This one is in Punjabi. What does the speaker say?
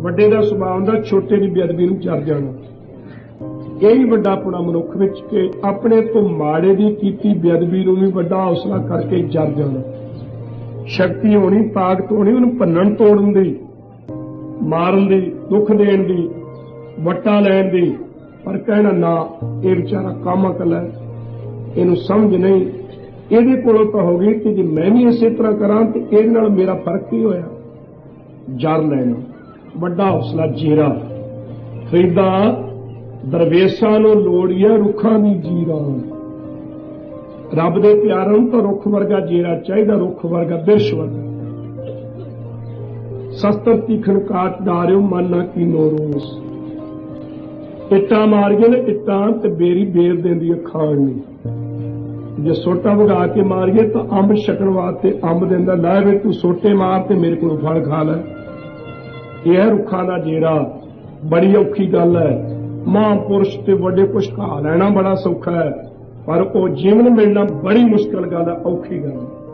ਵੱਡੇ ਦਾ ਸੁਭਾਅ ਹੁੰਦਾ, ਛੋਟੇ ਦੀ ਬੇਅਦਬੀ ਨੂੰ ਚਰ ਜਾਣਾ। ਇਹ ਵੀ ਵੱਡਾ ਆਪਣਾ ਮਨੁੱਖ ਵਿੱਚ ਕਿ ਆਪਣੇ ਤੋਂ ਮਾੜੇ ਦੀ ਕੀਤੀ ਬੇਅਦਬੀ ਨੂੰ ਵੀ ਵੱਡਾ ਹੌਸਲਾ ਕਰਕੇ ਜਰ ਜਾਣਾ। ਸ਼ਕਤੀ ਹੋਣੀ, ਤਾਕਤ ਹੋਣੀ, ਉਹਨੂੰ ਭੰਨਣ ਤੋੜਨ ਦੀ, ਮਾਰਨ ਦੀ, ਦੁੱਖ ਦੇਣ ਦੀ, ਵੱਟਾ ਲੈਣ ਦੀ, ਪਰ ਕਹਿਣਾ ਨਾ, ਇਹ ਵਿਚਾਰਾ ਕੰਮ ਅਕਲ ਹੈ। ਇਹਨੂੰ ਸਮਝ ਨਹੀਂ। ਇਹਦੇ ਕੋਲੋਂ ਤਾਂ ਹੋ ਗਈ ਕਿ ਜੇ ਮੈਂ ਵੀ ਇਸੇ ਤਰ੍ਹਾਂ ਕਰਾਂ ਤੇ ਇਹਦੇ ਨਾਲ ਮੇਰਾ ਫ਼ਰਕ ਕੀ ਹੋਇਆ? ਜਰ ਲੈਣਾ। ਵੱਡਾ ਹੌਸਲਾ ਜੀਰਾ। ਫਰੀਦਾ ਦਰਵੇਸ਼ਾਂ ਨੂੰ ਲੋੜੀਆ ਰੁੱਖਾਂ ਦੀ ਜੀਰਾ। ਰੱਬ ਦੇ ਪਿਆਰਾਂ ਨੂੰ ਤਾਂ ਰੁੱਖ ਵਰਗਾ ਜੀਰਾ ਚਾਹੀਦਾ, ਰੁੱਖ ਵਰਗਾ ਬਿਰਸ਼ ਵਰਗਾ। ਸ਼ਸਤਰ ਤੀਖਣ ਕਾਟ ਡਾਰਿਓ ਮਨ ਨਾ ਕੀਨੋ ਰੋਸ। ਇੱਟਾਂ ਮਾਰੀਆਂ ਨੇ ਇੱਟਾਂ ਤੇ ਬੇਰੀ ਬੇਰ ਦਿੰਦੀ ਆ ਖਾਣ ਨੂੰ। ਜੇ ਸੋਟਾ ਵਗਾ ਕੇ ਮਾਰੀਏ ਤਾਂ ਅੰਬ ਛਕਣ ਵਾਸਤੇ ਅੰਬ ਦਿੰਦਾ, ਲੈ ਵੇ ਤੂੰ ਸੋਟੇ ਮਾਰ ਤੇ ਮੇਰੇ ਕੋਲੋਂ ਫਲ ਖਾ ਲੈ। ਇਹ ਰੁੱਖਾਂ ਦਾ ਜੇਰਾ। ਬੜੀ ਔਖੀ ਗੱਲ ਹੈ। ਮਹਾਂਪੁਰਸ਼ ਤੇ ਵੱਡੇ ਕੁਛ ਕਹਾ ਲੈਣਾ ਬੜਾ ਸੌਖਾ ਹੈ। ਪਰ ਉਹ ਜੀਵਨ ਮਿਲਣਾ ਬੜੀ ਮੁਸ਼ਕਲ ਗੱਲ ਹੈ, ਔਖੀ ਗੱਲ ਹੈ।